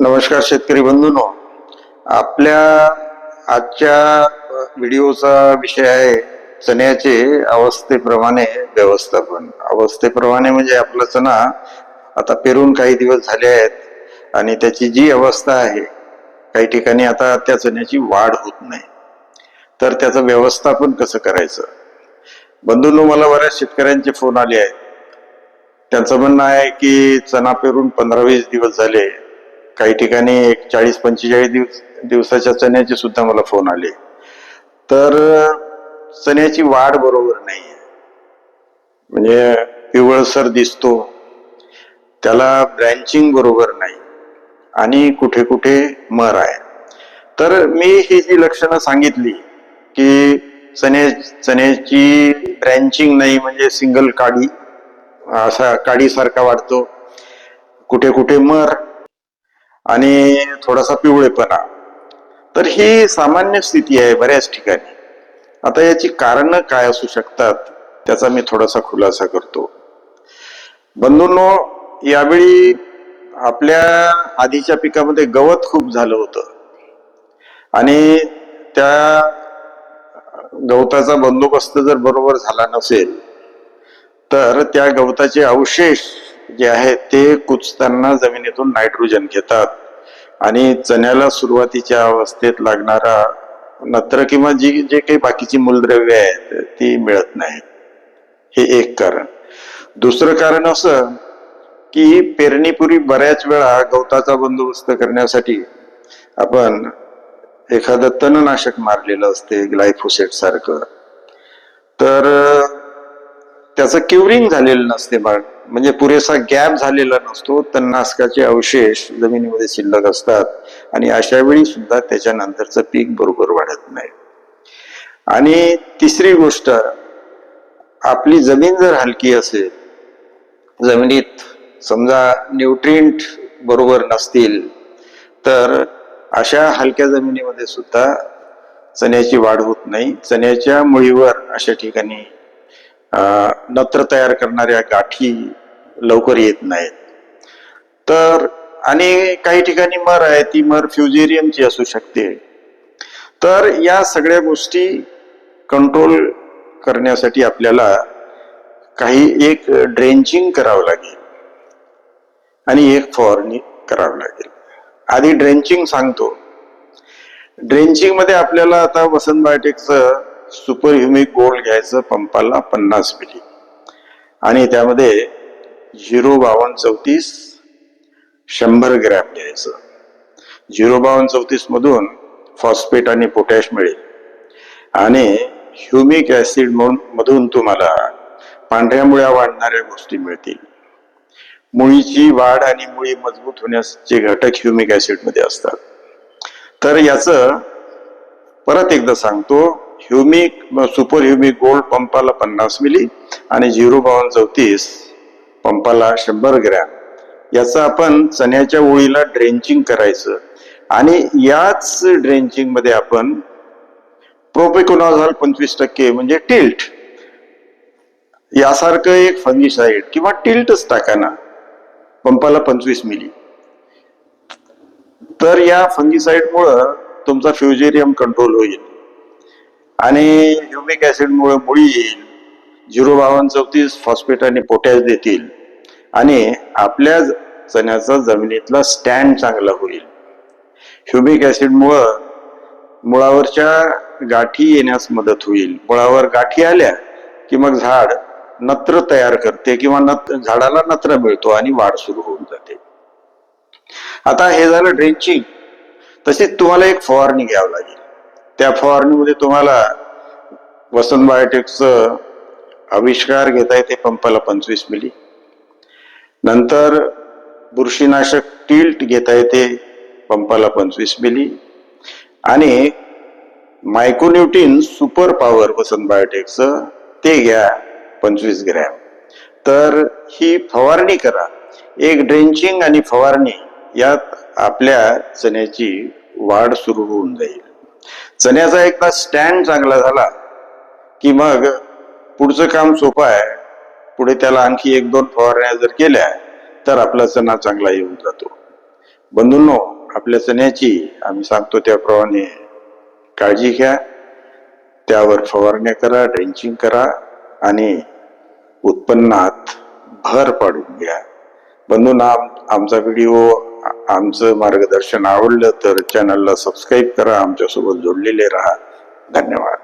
नमस्कार शेतकरी बंधूंनो. आपल्या आजच्या व्हिडिओचा विषय आहे चण्याचे अवस्थेप्रमाणे व्यवस्थापन. अवस्थेप्रमाणे म्हणजे आपला चणा आता पेरून काही दिवस झाले आहेत आणि त्याची जी अवस्था आहे काही ठिकाणी आता त्या चण्याची वाढ होत नाही. तर त्याचं व्यवस्थापन कसं करायचं? बंधूंनो मला बऱ्याच शेतकऱ्यांचे फोन आले आहेत. त्यांचं म्हणणं आहे की चणा पेरून पंधरा वीस दिवस झाले. काही ठिकाणी एक चाळीस पंचेचाळीस दिवस दिवसाच्या चण्याचे सुद्धा मला फोन आले. तर चण्याची वाढ बरोबर नाही म्हणजे पिवळसर दिसतो. त्याला ब्रँचिंग बरोबर नाही. आणि कुठे कुठे मर आहे. तर मी ही जी लक्षणं सांगितली की चणे चण्याची ब्रँचिंग नाही म्हणजे सिंगल काडी असा काडीसारखा वाढतो. कुठे कुठे मर आणि थोडासा पिवळेपणा. तर ही सामान्य स्थिती आहे बऱ्याच ठिकाणी. आता याची कारणं काय असू शकतात त्याचा मी थोडासा खुलासा करतो. बंधूंनो यावेळी आपल्या आधीच्या पिकामध्ये गवत खूप झालं होतं. आणि त्या गवताचा बंदोबस्त जर बरोबर झाला नसेल तर त्या गवताचे अवशेष जे आहे ते कुचताना जमिनीतून नायट्रोजन घेतात. आणि चण्याला सुरुवातीच्या अवस्थेत लागणारा नत्र किंवा जी जे काही बाकीची मूलद्रव्य आहेत ती मिळत नाहीत. हे एक कारण. दुसरं कारण असं की पेरणीपूर्वी बऱ्याच वेळा गवताचा बंदोबस्त करण्यासाठी आपण एखादं तणनाशक मारलेलं असते ग्लायफोसेट सारखं. तर त्याचं क्युरिंग झालेलं नसते बाळ. म्हणजे पुरेसा गॅप झालेला नसतो. तणनाशकाचे अवशेष जमिनीमध्ये शिल्लक असतात. आणि अशा वेळी सुद्धा त्याच्यानंतरचं पीक बरोबर वाढत नाही. आणि तिसरी गोष्ट आपली जमीन जर हलकी असेल जमिनीत समजा न्यूट्रिंट बरोबर नसतील तर अशा हलक्या जमिनीमध्ये सुद्धा चण्याची वाढ होत नाही. चण्याच्या मुळीवर अशा ठिकाणी नत्र तयार करणाऱ्या गाठी लवकर येत नाहीत. तर आणि काही ठिकाणी मर आहे ती मर फ्युजेरियमची असू शकते. तर या सगळ्या गोष्टी कंट्रोल करण्यासाठी आपल्याला काही एक ड्रेंचिंग करावं लागेल. आणि एक फवारणी करावं लागेल. आधी ड्रेंचिंग सांगतो. ड्रेंचिंगमध्ये आपल्याला आता वसंत बायोटेकचं सुपर ह्युमिक गोल्ड घ्यायचं पंपाला पन्नास मिली. आणि त्यामध्ये झिरो बावन्न चौतीस शंभर ग्रॅम घ्यायचं. झिरो बावन्न चौतीसमधून फॉस्फेट आणि पोटॅश मिळेल. आणि ह्युमिक ऍसिड मधून तुम्हाला पांढऱ्या मुळ्या वाढणाऱ्या गोष्टी मिळतील. मुळीची वाढ आणि मुळी मजबूत होण्याचे घटक ह्युमिक ॲसिडमध्ये असतात. तर याचं परत एकदा सांगतो. ह्युमिक सुपर ह्युमिक गोल्ड पंपाला पन्नास मिली आणि झिरो बावन चौतीस पंपाला शंभर ग्रॅम. याचं आपण चण्याच्या ओळीला ड्रेंचिंग करायचं. आणि याच ड्रेंचिंगमध्ये आपण प्रोपेकोनॉझॉल पंचवीस टक्के म्हणजे टिल्ट यासारखं एक फंगिसाईड किंवा टिल्टच टाकाना पंपाला पंचवीस मिली तर या फंगिसाईडमुळं तुमचा फ्युजेरियम कंट्रोल होईल. आणि ह्युमिक ऍसिडमुळे मुळी येईल. झिरो बावन चौतीस फॉस्फेट आणि पोटॅश देतील. आणि आपल्या चण्याचा जमिनीतला स्टँड चांगला होईल. ह्युमिक ऍसिडमुळं मुळावरच्या गाठी येण्यास मदत होईल. मुळावर गाठी आल्या की मग झाड नत्र तयार करते किंवा नत्र झाडाला नत्र मिळतो आणि वाढ सुरू होऊन जाते. आता हे झालं ड्रेंचिंग. तसेच तुम्हाला एक फवारणी घ्यावं लागेल. त्या फवारणीमध्ये तुम्हाला वसंत बायोटेकचं आविष्कार घेता येते पंपाला पंचवीस मिली. नंतर बुरशीनाशक टिल्ट घेता येते पंपाला पंचवीस मिली. आणि मायक्रोन्युटीन सुपर पॉवर वसंत बायोटेकचं ते घ्या पंचवीस ग्रॅम. तर ही फवारणी करा. एक ड्रेंचिंग आणि फवारणी यात आपल्या चण्याची वाढ सुरू होऊन जाईल. चण्याचा एकदा स्टँड चांगला झाला की मग पुढचं काम सोपं आहे. पुढे त्याला आणखी एक दोन फवारण्या जर केल्या तर आपला चणा चांगला येऊन जातो. बंधूंनो आपल्या चण्याची आम्ही सांगतो त्याप्रमाणे काळजी घ्या. त्यावर फवारण्या करा ड्रेंचिंग करा आणि उत्पन्नात भर पाडून घ्या. बंधूंना आम- आमचा व्हिडिओ आमचं मार्गदर्शन आवडलं तर चॅनलला सबस्क्राईब करा आमच्यासोबत जोडलेले राहा. धन्यवाद.